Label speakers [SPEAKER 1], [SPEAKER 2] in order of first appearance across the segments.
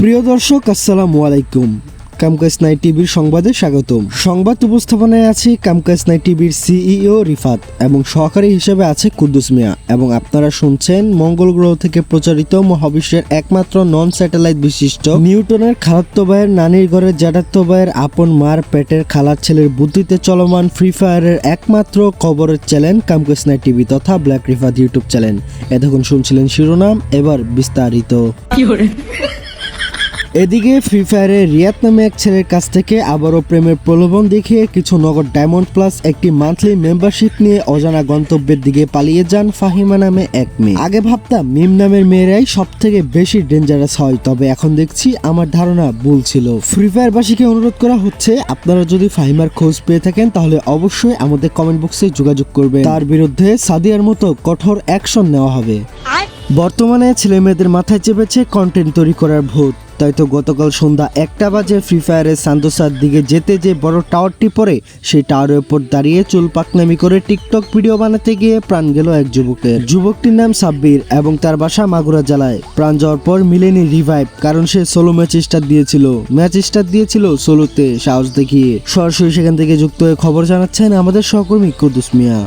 [SPEAKER 1] প্রিয় দর্শক, আসসালামু আলাইকুম। কামকাস নাই টিভির সংবাদে স্বাগতম। সংবাদ উপস্থাপনায় আছে কামকাজ নাই টিভির সিইও রিফাত এবং সহকারী হিসেবে আছে কুদ্দুস মিয়া এবং আপনারা শুনছেন মঙ্গল গ্রহ থেকে প্রচারিত মহাবিশ্বের একমাত্র নন স্যাটেলাইট বিশিষ্ট নিউটনের খালাত্ত ভাইয়ের নানির ঘরের জ্যাঠাত্ত ভাইয়ের আপন মার পেটের খালার ছেলের বুদ্ধিতে চলমান ফ্রি ফায়ারের একমাত্র খবরের চ্যানেল কামকাজ নাই টিভি তথা ব্ল্যাক রিফাত ইউটিউব চ্যানেল। এতক্ষণ শুনছিলেন শিরোনাম, এবার বিস্তারিত। এদিকে ফ্রি ফায়ারে রিয়াত নামে এক ছেলের কাছ থেকে আবারও প্রেমের প্রলোভন দেখিয়ে কিছু নগদ ডায়মন্ড প্লাস একটি মান্থলি মেম্বারশিপ নিয়ে অজানা গন্তব্যের দিকে পালিয়ে যান ফাহিমা নামে এক মেয়ে। আগে ভাবতাম মিম নামের মেয়েরাই সব থেকে বেশি ডেঞ্জারাস হয় তবে এখন দেখছি আমার ধারণা ভুল ছিল। ফ্রি ফায়ারবাসীকে অনুরোধ করা হচ্ছে আপনারা যদি ফাহিমার খোঁজ পেয়ে থাকেন তাহলে অবশ্যই আমাদের কমেন্ট বক্সে যোগাযোগ করবেন। তার বিরুদ্ধে সাদিয়ার মতো কঠোর অ্যাকশন নেওয়া হবে। বর্তমানে ছেলে মেয়েদের মাথায় চেপেছে কন্টেন্ট তৈরি করার ভূত। তাই তো গতকাল সন্ধ্যা একটা বাজে ফ্রি ফায়ারের সান্তোসার দিকে যেতে যে বড় টাওয়ারটি পড়ে, সেই টাওয়ারের উপর দাঁড়িয়ে চুল পাকনামি করে টিকটক ভিডিও বানাতে গিয়ে প্রাণ গেল এক যুবকের। যুবকটির নাম সাব্বির এবং তার বাসা মাগুরা জেলায়। প্রাণ যাওয়ার পর মিলেনি রিভাইভ কারণ সে সোলো ম্যাচ স্টার দিয়েছিল। ম্যাচ স্টার দিয়েছিল সোলোতে সাহস দেখিয়ে। সরাসরি সেখান থেকে যুক্ত হয়ে খবর জানাচ্ছেন আমাদের সহকর্মী কুদ্দুস মিয়া।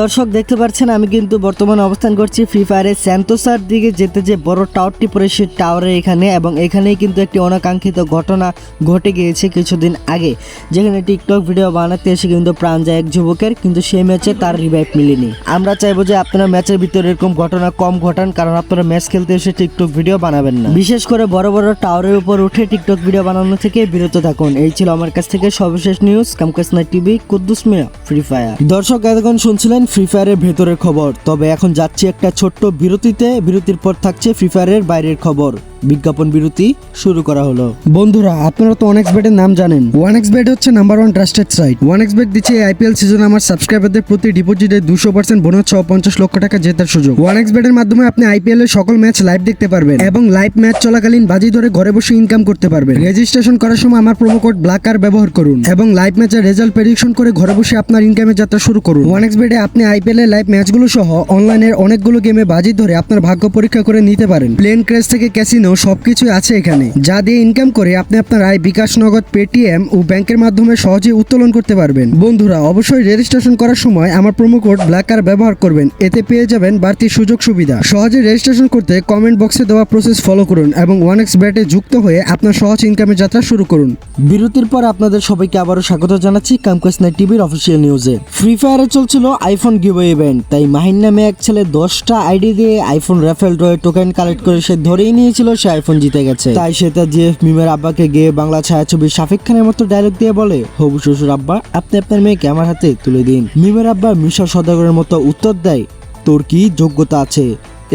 [SPEAKER 2] দর্শক দেখতে পাচ্ছেন, আমি কিন্তু বর্তমানে অবস্থান করছি ফ্রি ফায়ারের স্যান্তোসার দিকে, যেতে যে বড় টাওয়ারটি পড়ে সেই টাওয়ারের এখানে এবং এখানেই কিন্তু একটি অনাকাঙ্ক্ষিত ঘটনা ঘটে গিয়েছে কিছুদিন আগে, যেখানে টিকটক ভিডিও বানাতে এসে কিন্তু প্রাণ যায় এক যুবকের, কিন্তু সেই ম্যাচে তার রিভাইভ মিলেনি। আমরা চাইব যে আপনারা ম্যাচের ভিতরে এরকম ঘটনা কম ঘটান, কারণ আপনারা ম্যাচ খেলতে এসে টিকটক ভিডিও বানাবেন না। বিশেষ করে বড় বড় টাওয়ারের উপর উঠে টিকটক ভিডিও বানানো থেকে বিরত থাকুন। এই ছিল আমার কাছ থেকে সর্বশেষ news কামকাসনা TV Kuddus Mia free fire
[SPEAKER 1] দর্শক, এতক্ষণ শুনছিলেন ফ্রি ফায়ারের ভেতরের খবর, তবে এখন যাচ্ছি একটা ছোট্ট বিরতিতে। বিরতির পর থাকছে ফ্রি ফায়ারের বাইরের খবর। বিজ্ঞাপন বিরতি শুরু করা হলো। বন্ধুরা, আপনারা তো অনেক বেডের নাম জানেন। ওয়ান এক্স বেড হচ্ছে number one trusted site one X bet দিচ্ছে আইপিএল সিজনে আমার সাবস্ক্রাইবারদের প্রতি ডিপোজিটে দুশো পার্সেন্ট বোনাস ছ পঞ্চাশ লক্ষ টাকা জেতার সুযোগ। ওয়ান এক্স বেডের মাধ্যমে আপনি আইপিএল এর সকল ম্যাচ লাইভ দেখতে পারবেন এবং লাইভ ম্যাচ চলাকালীন বাজি ধরে ঘরে বসে ইনকাম করতে পারবেন। রেজিস্ট্রেশন করার সময় আমার প্রোমো কোড ব্ল্যাক আর ব্যবহার করুন এবং লাইভ ম্যাচের রেজাল্ট প্রেডিকশন করে ঘরে বসে আপনার ইনকামের যাত্রা শুরু করুন। ওয়ান এক্স বেডে আপনি আইপিএল এর লাইভ ম্যাচগুলো সহ অনলাইনের অনেকগুলো গেমে বাজি ধরে আপনার ভাগ্য পরীক্ষা করে নিতে পারেন। প্লেন ক্রেস থেকে ক্যাসিনো সবকিছু আছে এখানে। যা দিয়ে ইনকাম করে আপনি আপনার আয় বিকাশ নগদ পেটিএম ও ব্যাংকের মাধ্যমে সহজে উত্তোলন করতে পারবেন। বন্ধুরা, অবশ্যই রেজিস্ট্রেশন করার সময় আমার প্রোমো কোড ব্ল্যাক আর ব্যবহার করবেন। এতে পেয়ে যাবেন বাড়তি সুযোগ সুবিধা। সহজে রেজিস্ট্রেশন করতে কমেন্ট বক্সে দেওয়া প্রসেস ফলো করুন এবং ওয়ান এক্স ব্যাটে যুক্ত হয়ে আপনার সহজ ইনকামের যাত্রা শুরু করুন। বিরতির পর আপনাদের সবাইকে আবারও স্বাগত জানাচ্ছি কামকাস নাইট টিভির অফিসিয়াল নিউজে ফ্রি ফায়ারে চলছিল আইফোন গিভওয়ে ইভেন্ট তাই মাহিন নামে এক ছেলে দশটা আইডি দিয়ে আইফোন র্যাফেল ড্রয়ে টোকেন কালেক্ট করে সে ধরেই নিয়েছিল সে আইফোন জিতে গেছে। তাই সে তার জিএফ মিমের আব্বাকে গিয়ে বাংলা ছায়াছবি শাফিক খানের মতো ডায়লগ দিয়ে বলে, হবু শ্বশুর আব্বা, আপনি আপনার মেয়েকে আমার হাতে তুলে দিন। মিমের আব্বা মিশা সদাগরের মতো উত্তর দেয়, তোর কি যোগ্যতা আছে?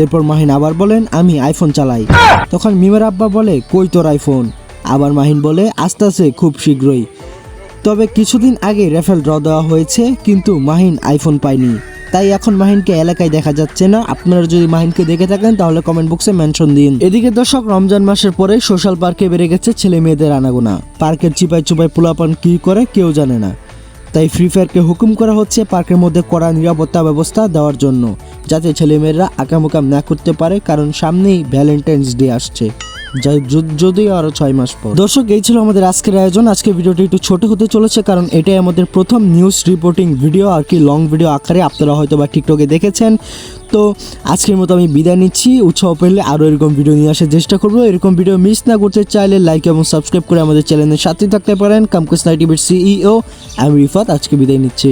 [SPEAKER 1] এরপর মাহিন আবার বলেন, আমি আইফোন চালাই। তখন মিমের আব্বা বলে, কই তোর আইফোন আবার মাহিন বলে, আস্তে আস্তে, খুব শীঘ্রই। তবে কিছুদিন আগে রেফেল ড্র দেওয়া হয়েছে, কিন্তু মাহিন আইফোন পায়নি। তাই এখন মাহিনকে এলাকায় দেখা যাচ্ছে না। আপনারা যদি মাহিনকে দেখে থাকেন, তাহলে কমেন্ট বক্সে মেনশন দিন। এদিকে দর্শক, রমজান মাসের পরে সোশ্যাল পার্কে বেড়ে গেছে ছেলে মেয়েদের আনাগোনা। পার্কের চিপাই চুপাই পোলাপান কি করে কেউ জানে না। তাই ফ্রি ফায়ারকে হুকুম করা হচ্ছে পার্কের মধ্যে কড়া নিরাপত্তা ব্যবস্থা দেওয়ার জন্য, যাতে ছেলেমেয়েরা আকামুকাম না করতে পারে, কারণ সামনেই ভ্যালেন্টাইন্স ডে আসছে। যাই যদিও আরও ছয় মাস পর। দর্শক, এই ছিল আমাদের আজকের আয়োজন। আজকে ভিডিওটি একটু ছোট হতে চলেছে কারণ এটাই আমাদের প্রথম নিউজ রিপোর্টিং ভিডিও আর কি লং ভিডিও আকারে। আপনারা হয়তো বা টিকটকে দেখেছেন। তো আজকের মতো আমি বিদায় নিচ্ছি। উৎসাহ পেলে আরও এরকম ভিডিও নিয়ে আসার চেষ্টা করব। এরকম ভিডিও মিস না করতে চাইলে লাইক এবং সাবস্ক্রাইব করে আমাদের চ্যানেলের সাথে থাকতে পারেন। কামকুস নাইটিভির সিইও আমি রিফাত। আজকে বিদায় নিচ্ছি।